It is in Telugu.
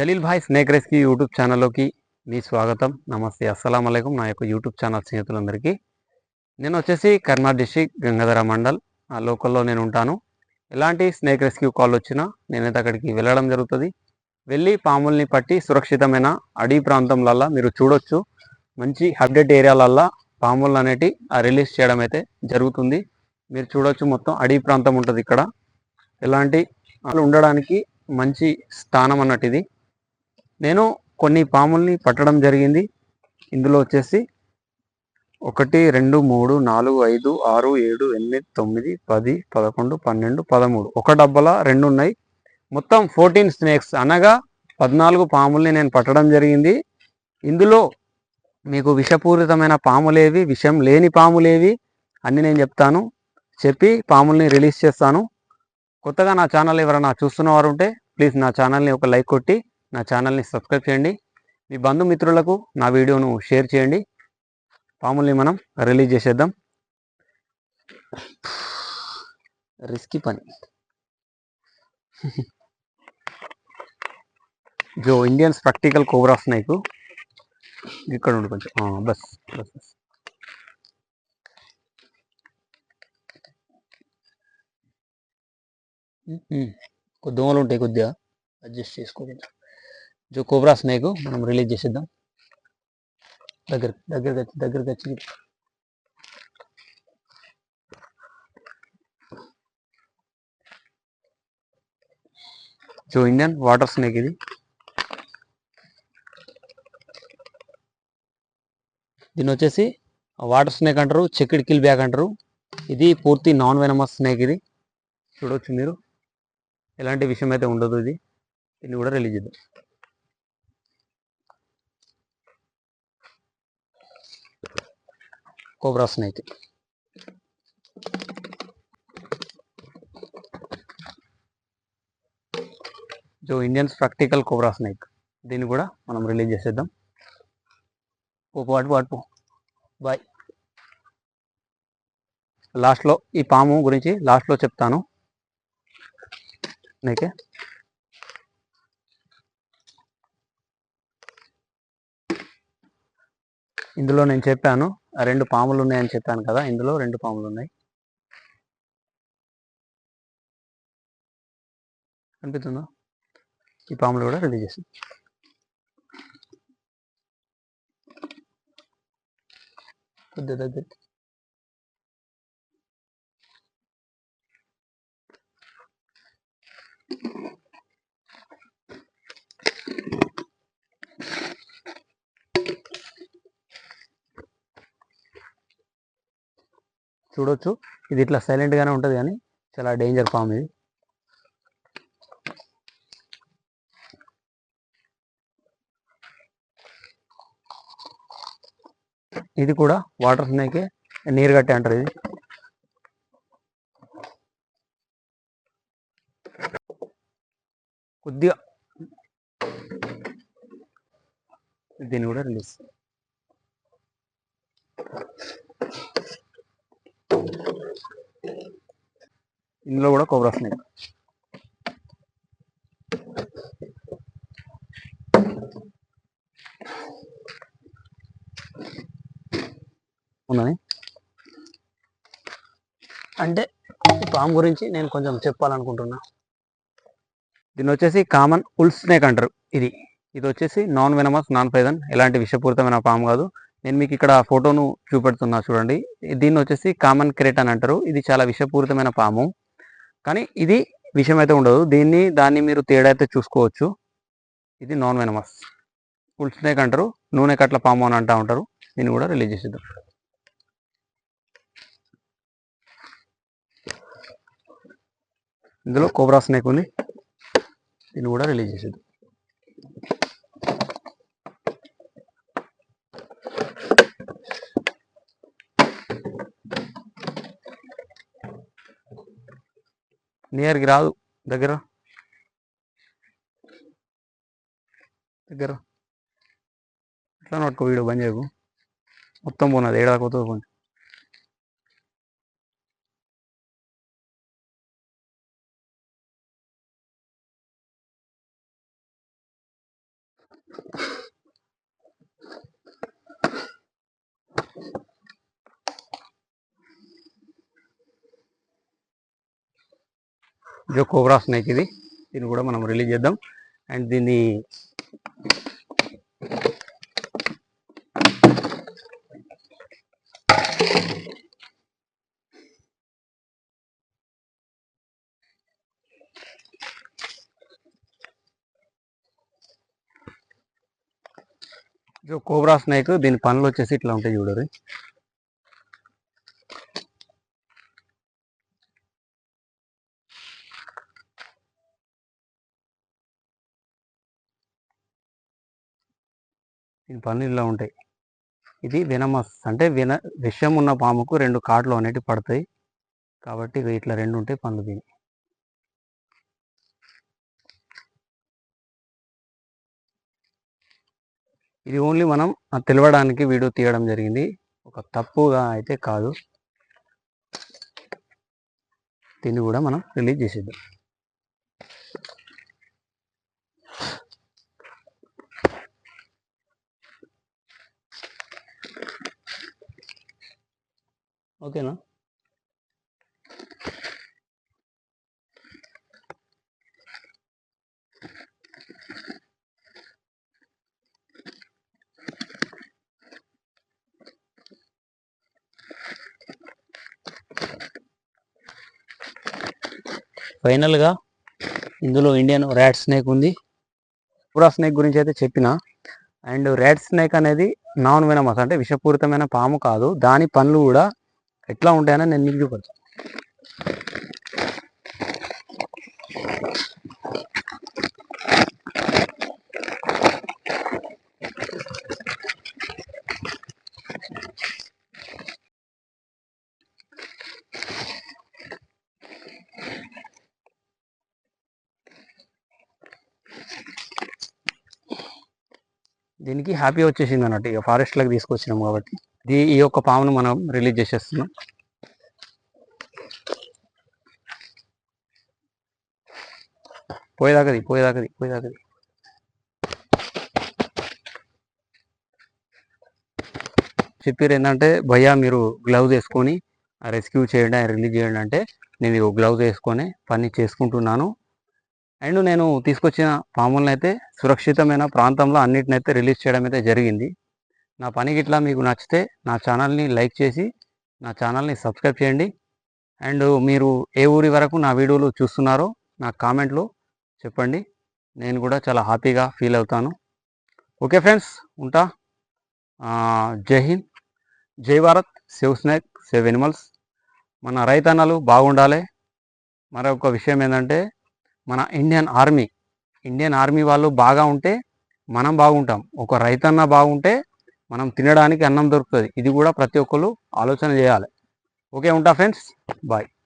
Jaleel Bhai snake rescue YouTube ఛానల్లోకి మీ స్వాగతం. నమస్తే. అస్సలం అయికం నా యొక్క యూట్యూబ్ ఛానల్ స్నేహితులందరికీ. నేను వచ్చేసి కర్నార్ డిస్టిక్ గంగాధర మండల్. ఆ లోకల్లో నేను ఉంటాను. ఎలాంటి స్నేక్ రెస్క్యూ కాల్ వచ్చినా నేనైతే అక్కడికి వెళ్ళడం జరుగుతుంది. వెళ్ళి పాముల్ని పట్టి సురక్షితమైన అడవి ప్రాంతంలల్లా మీరు చూడొచ్చు. మంచి అప్డేట్ ఏరియాలల్లా పాములు అనేటి రిలీజ్ చేయడం అయితే జరుగుతుంది. మీరు చూడొచ్చు మొత్తం అడవి ప్రాంతం ఉంటుంది ఇక్కడ. ఎలాంటి వాళ్ళు ఉండడానికి మంచి స్థానం అన్నట్టు ఇది. నేను కొన్ని పాముల్ని పట్టడం జరిగింది. ఇందులో వచ్చేసి ఒకటి రెండు మూడు నాలుగు ఐదు ఆరు ఏడు ఎనిమిది తొమ్మిది పది పదకొండు పన్నెండు పదమూడు. ఒక డబ్బలా రెండు ఉన్నాయి. మొత్తం ఫోర్టీన్ స్నేక్స్ అనగా పద్నాలుగు పాముల్ని నేను పట్టడం జరిగింది. ఇందులో మీకు విషపూరితమైన పాములేవి విషం లేని పాములేవి అన్నీ నేను చెప్తాను. చెప్పి పాముల్ని రిలీజ్ చేస్తాను. కొత్తగా నా ఛానల్ ఎవరైనా చూస్తున్నవారు ఉంటే ప్లీజ్ నా ఛానల్ని ఒక లైక్ కొట్టి నా ఛానల్ని సబ్స్క్రైబ్ చేయండి. మీ బంధుమిత్రులకు నా వీడియోను షేర్ చేయండి. పాముల్ని మనం రిలీజ్ చేసేద్దాం. రిస్కీ పని. జో ఇండియన్స్ ప్రాక్టికల్ కోబ్రా స్నేక్. ఇక్కడ ఉండి కొంచెం. బస్ బస్ బస్. కొద్ది దోమలు ఉంటాయి కొద్దిగా. అడ్జస్ట్ చేసుకోకుండా జో కోబ్రా స్నేక్. మనం రిలీజ్ చేసేద్దాం. దగ్గర దగ్గర దగ్గరకు వచ్చి జో ఇండియన్ వాటర్ స్నేక్ ఇది. దీన్ని వచ్చేసి వాటర్ స్నేక్ అంటారు చెక్కిడ్ కిల్ బ్యాగ్ అంటారు. ఇది పూర్తి నాన్ వెనమస్ స్నేక్ ఇది. చూడవచ్చు మీరు. ఎలాంటి విషయం అయితే ఉండదు ఇది. దీన్ని కూడా రిలీజ్ చేద్దాం. కోబ్రా స్నేక్ జో ఇండియన్స్ ప్రాక్టికల్ కోబ్రా స్నేక్ దీన్ని కూడా మనం రిలీజ్ చేసేద్దాం. పో పో, అటు అటు బాయ్. లాస్ట్లో ఈ పాము గురించి లాస్ట్లో చెప్తాను. నీకే ఇందులో నేను చెప్పాను రెండు పాములు ఉన్నాయని చెప్పాను కదా ఇందులో రెండు పాములు ఉన్నాయి కనిపిస్తుందా? ఈ పాములు కూడా రిలీజ్ చేసి. కొద్ది దగ్గర. చూడొచ్చు. ఇది ఇట్లా సైలెంట్ ఉంటుంది కానీ చాలా డేంజర్ ఫామ్ ఇది. ఇది కూడా వాటర్ స్నేకే నీరు కట్టే అంటారు ఇది. కొద్దిగా దీన్ని కూడా రిలీజ్ ఇందులో కూడా కొబ్బరి స్నేక్ ఉన్నది అంటే పాము గురించి నేను కొంచెం చెప్పాలనుకుంటున్నా. దీన్ని వచ్చేసి కామన్ ఉల్ స్నేక్ అంటారు. ఇది. ఇది వచ్చేసి నాన్ వెనమస్ నాన్ పైదన్ ఎలాంటి విషపూరితమైన పాము కాదు. నేను మీకు ఇక్కడ ఫోటోను చూపెడుతున్నా చూడండి. దీన్ని వచ్చేసి కామన్ క్రెట్ అని అంటారు. ఇది చాలా విషపూరితమైన పాము. కానీ ఇది విషం అయితే ఉండదు. దీన్ని దాన్ని మీరు తేడా అయితే చూసుకోవచ్చు. ఇది నాన్ వెనమస్ ఫుల్ స్నేక్ అంటారు. నూనె కట్ల పాము అని అంటూ ఉంటారు. దీన్ని కూడా రిలీజ్ చేసేద్దాం. ఇందులో కోబ్రా స్నేక్ ఉంది. దీన్ని కూడా రిలీజ్ చేసేద్దాం. నియర్కి రాదు. దగ్గర. దగ్గర. ఎట్లా నోట్కో వీడియో బంద్ చేయకు. మొత్తం పోన్నది Thank you. జో కోబ్రా స్నేక్ ఇది. దీన్ని కూడా మనం రిలీజ్ చేద్దాం. అండ్ దీన్ని జో కోబ్రా స్నేక్ దీని పనులు వచ్చేసి ఇట్లా ఉంటాయి చూడరు దీని పనులు ఇలా ఉంటాయి. ఇది వెనమస్ అంటే విన విషం ఉన్న పాముకు రెండు కాట్లు అనేటివి పడతాయి. కాబట్టి ఇట్లా రెండు ఉంటాయి పనులు దీని ఇది ఓన్లీ మనం తెలవడానికి వీడియో తీయడం జరిగింది. ఒక తప్పుగా అయితే కాదు. దీన్ని కూడా మనం రిలీజ్ చేసేద్దాం. ఓకేనా? ఫైనల్గా ఇందులో ఇండియన్ ర్యాట్ స్నేక్ ఉంది. పూరా స్నేక్ గురించి అయితే చెప్పిన. అండ్ ర్యాట్ స్నేక్ అనేది నాన్ వెనమస్ అంటే విషపూరితమైన పాము కాదు. దాని పనులు కూడా ఎట్లా ఉంటాయని నేను మీకు చూపెడతాను దీనికి హ్యాపీ వచ్చేసింది అన్నట్టు ఇక ఫారెస్ట్లోకి తీసుకొచ్చినాం కాబట్టి. ఈ యొక్క పామును మనం రిలీజ్ చేసేస్తున్నాం. పోయేదాకది పోయేదాకది పోయేదాకది. చెప్పారు ఏంటంటే భయ్యా మీరు గ్లౌజ్ వేసుకొని రెస్క్యూ చేయండి రిలీజ్ చేయండి అంటే నేను ఇక గ్లౌజ్ వేసుకొని పని చేసుకుంటున్నాను. అండ్ నేను తీసుకొచ్చిన పాములను అయితే సురక్షితమైన ప్రాంతంలో అన్నిటినైతే రిలీజ్ చేయడం అయితే జరిగింది. నా పని గిట్లా మీకు నచ్చితే నా ఛానల్ని లైక్ చేసి నా ఛానల్ని సబ్స్క్రైబ్ చేయండి. అండ్ మీరు ఏ ఊరి వరకు నా వీడియోలు చూస్తున్నారో నా కామెంట్లో చెప్పండి. నేను కూడా చాలా హ్యాపీగా ఫీల్ అవుతాను. ఓకే ఫ్రెండ్స్ ఉంటా. జై హింద్. జై Bharat. Save snake save animals. మన రైతన్నలు బాగుండాలి. మరొక విషయం ఏంటంటే మన ఇండియన్ ఆర్మీ ఇండియన్ ఆర్మీ వాళ్ళు బాగా ఉంటే మనం బాగుంటాం. ఒక రైతన్న బాగుంటే మనం తినడానికి అన్నం దొరుకుతుంది. ఇది కూడా ప్రతి ఒక్కరు ఆలోచన చేయాలి. ఓకే ఉంటా ఫ్రెండ్స్? బాయ్.